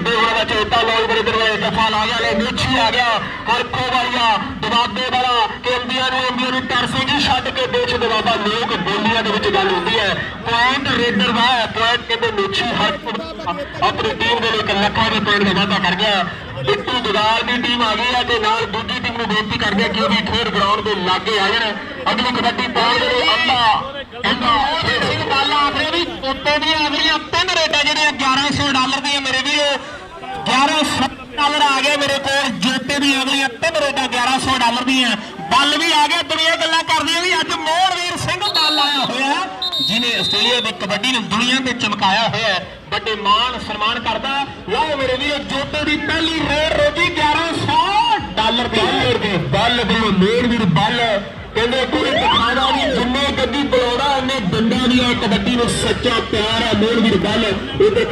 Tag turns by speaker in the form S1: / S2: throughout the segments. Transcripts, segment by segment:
S1: ਟਿੱਬੇ ਹੋਣਾ ਦਾ ਚੇਤਾ ਲੋਈ ਬੜੇ ਦਰਵਾਜ਼ੇ ਦਫਾ ਲਾ ਗਿਆ ਲੈ ਮੇਛੀ ਆ ਗਿਆ ਹਰਕੋ ਵਾਲੀਆ, ਦਬਾਬੇ ਵਾਲਾ ਨੂੰ ਅੰਬੀਆਂ ਨੂੰ ਤਰਸੇ ਛੱਡ ਕੇ ਦੇਸ਼ ਦੇ ਬਾਬਾ ਲੋਕ ਬੋਲੀਆਂ ਦੇ ਵਿੱਚ ਗੱਲ ਹੁੰਦੀ ਹੈ। ਪੁਆਇੰਟ ਰੇਡਰ ਦਾ ਪੁਆਇੰਟ ਕਹਿੰਦੇ ਮੇਛੀ ਹਰ ਆਪਣੀ ਟੀਮ ਦੇ ਲਈ ਲੱਖਾਂ ਦੇ ਪੁਆਇੰਟ ਦਾ ਵਾਅਦਾ ਕਰ ਗਿਆ। ਬਿੱਟੂ ਜਗਾਲ ਦੀ ਟੀਮ ਆ ਗਈ ਹੈ, ਤੇ ਨਾਲ ਦੂਜੀ ਟੀਮ ਨੂੰ ਬੇਨਤੀ ਕਰਦੇ ਆ ਕਿ ਉਹ ਵੀ ਫੇਰ ਗਰਾਊਂਡ ਦੇ ਲਾਗੇ ਆ ਜਾਣ। ਅਗਲੀ ਕਬੱਡੀ ਪਾਉਣ ਦੇ ਲਈ ਅੱਲਾ ਅੱਲਾ ਬਾਲਾ ਆਖਰੇ ਵੀ ਉੱਤੇ ਦੀਆਂ ਅਗਲੀਆਂ ਤਿੰਨ ਰੇਟਾਂ ਜਿਹੜੀਆਂ 1100 ਡਾਲਰ ਦੀਆਂ ਮੇਰੇ ਵੀਰੋ 1100 ਡਾਲਰ ਆ ਗਿਆ ਮੇਰੇ ਕੋਲ, ਜੋਤੇ ਦੀ ਅਗਲੀਆਂ ਤਿੰਨ ਰੇਟਾਂ 1100 ਡਾਲਰ ਦੀਆਂ। ਬੱਲ ਵੀ ਆ ਗਿਆ ਦੁਨੀਆ ਗੱਲਾਂ ਕਰਦੀ ਵੀ ਅੱਜ ਮੋਹਨਵੀਰ ਸਿੰਘ ਬੱਲ ਆਇਆ ਹੋਇਆ ਜਿਨੇ ਆਸਟ੍ਰੇਲੀਆ ਦੀ ਕਬੱਡੀ ਨੂੰ ਦੁਨੀਆ ਤੇ ਚਮਕਾਇਆ ਹੋਇਆ ਵੱਡੇ ਮਾਣ, ਸਨਮਾਨ ਕਰਦਾ ਲਓ ਮੇਰੇ ਵੀਰੋ, ਜੋਤੇ ਦੀ ਪਹਿਲੀ ਰੇਟ ਰੋਜੀ 1100 ਡਾਲਰ ਦੀ। ਡਾਲਰ ਦੀ, ਬੱਲ ਦੀ, ਮੋਹਨਵੀਰ ਬੱਲ। ਕਹਿੰਦੇ ਕੋਈ ਦਿਖਾਣਾ ਨਹੀਂ ਜਿੰਨੇ ਗੱਡੀ ਬੁਲਾਉਣਾ, ਉਹਨੇ ਡੰਡਾ ਦੀ ਕਬੱਡੀ ਨੂੰ ਸੱਚਾ ਪਿਆਰ ਹੈ ਮੋਹਨਵੀਰ ਬੱਲ। ਇਹਦੇ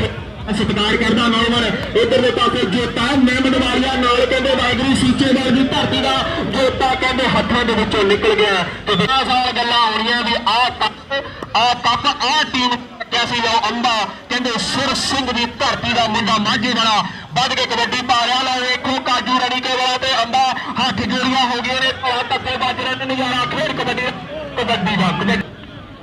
S1: ਸਤਿਕਾਰ ਕਰਦਾ ਨੌਜਵਾਨ। ਇਧਰਲੇ ਪਾਸੇ ਜੋਤਾ ਮਹਿਮਦ ਵਾਲੀਆ ਨਾਲ ਕਹਿੰਦੇ ਵਾਗਰੀ ਸੀਚੇਦਾਰ ਦੀ ਧਰਤੀ ਦਾ ਜੋਤਾ ਕਹਿੰਦੇ ਹੱਥਾਂ ਦੇ ਵਿੱਚੋਂ ਨਿਕਲ ਗਿਆ। ਤੇ 10 ਸਾਲ ਗੱਲਾਂ ਹੋਣੀਆਂ ਵੀ ਆਹ ਕੱਪ ਆਹ ਕੱਪ, ਆਹ ਟੀਮ ਕਿਆ ਸੀ ਲਓ, ਅੰਬਾ ਕਹਿੰਦੇ ਸੁਰ ਸਿੰਘ ਦੀ ਧਰਤੀ ਦਾ ਮੁੰਡਾ ਮਾਝੇ ਵਾਲਾ। ਵੱਧ ਕੇ ਕਬੱਡੀ ਪਾ ਰਿਹਾ, ਲਓ ਵੇਖੋ, ਕਾਜੂ ਰਣੀਕੇ ਵਾਲਾ ਤੇ ਅੰਬਾ ਹੱਥ ਜੋੜੀਆਂ ਹੋ ਗਈਆਂ ਨੇ, ਭਲਾ ਧੱਕੇ ਵੱਜ ਰਹੇ ਨੇ, ਨਜ਼ਾਰਾ ਖੇਡ ਕਬੱਡੀ ਕਬੱਡੀ ਦਾ। ਕਬੱਡੀ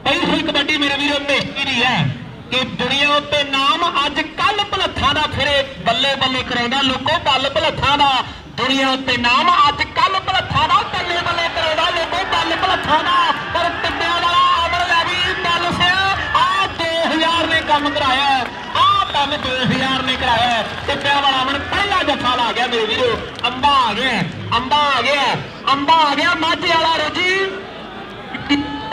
S1: ਪਈ ਕਬੱਡੀ ਮੇਰੇ ਵੀਰੋ ਮੇਹੀ ਦੀ ਹੈ। ਕਿ ਦੁਨੀਆ ਉੱਤੇ ਨਾਮ ਅੱਜ ਕੱਲ ਭਲੱਥਾਂ ਦਾ ਫਿਰੇ ਬੱਲੇ ਬੱਲੇ ਕਰਾਉਂਦਾ, ਲੋਕੋ ਬੱਲ ਭਲੱਥਾਂ ਦਾ। ਦੁਨੀਆ ਉੱਤੇ ਨਾਮ ਅੱਜ ਕੱਲ ਭਲੱਥਾਂ ਦਾ, ਬੱਲੇ ਬੱਲੇ ਕਰਾਉਂਦਾ, ਲੋਕੋ ਬੱਲ ਭਲੱਥਾਂ ਦਾ। ਪਰ ਟਿੱਬਿਆਂ ਵਾਲਾ ਅਮਰ ਲੈ ਵੀ ਬੱਲ ਸਿਆ ਆ 2000 ਨੇ ਕੰਮ ਕਰਾਇਆ ਆ ਕੰਮ 2000 ਨੇ ਕਰਾਇਆ। ਟਿੱਬਿਆਂ ਵਾਲਾ ਅਮਰ ਪਹਿਲਾ ਜੱਫਾ ਲਾ ਗਿਆ ਮੇਰੇ ਵੀਰੋ। ਅੰਬਾ ਆ ਗਿਆ, ਅੰਬਾ ਆ ਗਿਆ, ਅੰਬਾ ਆ ਗਿਆ, ਮਾਝੇ ਵਾਲਾ ਰੋਜੀ।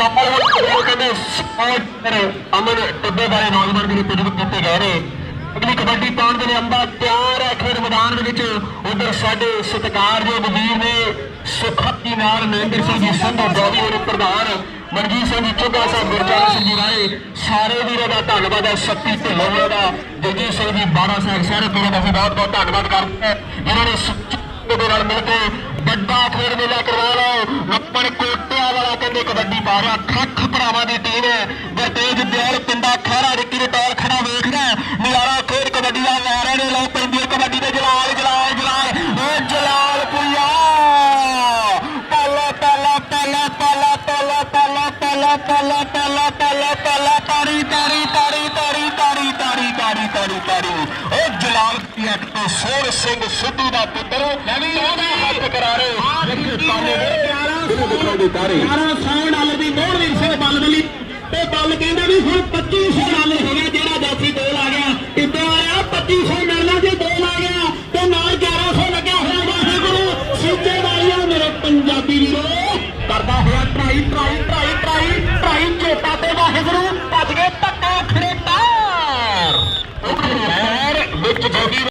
S1: ਉਹ ਕਹਿੰਦੇ ਸਪੋਰਟਰ ਅਮਨ ਟੱਬੇ ਵਾਲੇ ਨੌਜਵਾਨ ਜਿਹੜੇ ਪ੍ਰਤੀਬੱਧ ਕੀਤੇ ਗਏ ਨੇ, ਅਗਲੀ ਕਬੱਡੀ ਪਾਉਣ ਦੇ ਲਈ ਅੰਬਾ ਤਿਆਰ ਹੈ, ਖੇਡ ਮੈਦਾਨ ਦੇ ਵਿੱਚ। ਉਧਰ ਸਾਡੇ ਸਤਿਕਾਰਯੋਗ ਵੀਰ ਨੇ ਸੁਖਤੀ ਨਾਲ ਮਹਿੰਦਰ ਸਿੰਘ ਜੀ ਸੰਧੂ ਬਾਬੀ ਹੋਰ ਪ੍ਰਧਾਨ ਮਨਜੀਤ ਸਿੰਘ ਜੀ ਚੋਗਾ ਸਾਹਿਬ, ਗੁਰਚਰਨ ਸਿੰਘ ਜੀ ਰਾਏ, ਸਾਰੇ ਵੀਰਾਂ ਦਾ ਧੰਨਵਾਦ ਹੈ, ਸ਼ਕਤੀ ਢਿੱਲੋਂ ਦਾ ਜਗੀ ਸਿੰਘ ਜੀ ਬਾੜਾ ਸਾਹਿਬ ਸਾਰੇ ਵੀਰਾਂ ਦਾ ਅਸੀਂ ਬਹੁਤ ਬਹੁਤ ਧੰਨਵਾਦ ਕਰਦੇ ਹਾਂ। ਜਿਨ੍ਹਾਂ ਨੇ ਦੇ ਨਾਲ ਮਿਲ ਕੇ ਵੱਡਾ ਖੇਡ ਮੇਲਾ ਕਰਵਾਇਆ ਲੱਪਣ ਕੋਟ 12 ਖੱਖ ਭਰਾਵਾਂ ਦੀ ਟੀਮ ਗੁਰਤੇਜ ਬਿਆਰ ਪਿੰਡਾ ਖਾਰਾ ਰਿੱਕੀ ਦੇ ਟਾਲ ਖੜਾ ਵੇਖਦਾ ਨਿਆਰਾ ਖੇਡ ਕਬੱਡੀ ਦਾ ਨਾਰਾ ਨੇ ਲੋ ਪੈਂਦੀ ਕਬੱਡੀ ਦੇ ਜਲਾਲ ਜਲਾਲ ਜਲਾਲ ਓ ਜਲਾਲ ਪੁੱਲਾ ਪਾਲਾ ਪਾਲਾ ਪਾਲਾ ਪਾਲਾ ਪਾਲਾ ਪਾਲਾ ਪਾਲਾ ਪਾਲਾ ਪਾਲਾ ਪਾਲਾ ਪਾਲਾ ਤਾਰੀ ਤਾਰੀ ਤਾਰੀ ਤਾਰੀ ਤਾਰੀ ਤਾਰੀ ਤਾਰੀ ਤਾਰੀ ਤਾਰੀ ਓ ਜਲਾਲ ਪਿਆਟ ਤੋਂ ਸੋਹਣ ਸਿੰਘ ਸਿੱਧੂ ਦਾ ਪੁੱਤਰ ਲੈ ਵੀ ਉਹਦਾ ਹੱਥ ਕਰਾਰੇ ਜਿੱਥੇ ਤਾਲੇ ਵਰਗੇ
S2: 1100 ਡਾਲਰ ਦੀ ਮੋਹਨਵੀਰ ਸਿੰਘ ਬੱਲ ਵੱਲੀ ਤੇ ਬੱਲ ਕਹਿੰਦਾ ਵੀ ਹੁਣ 2500 ਡਾਲਰ ਹੋ ਗਿਆ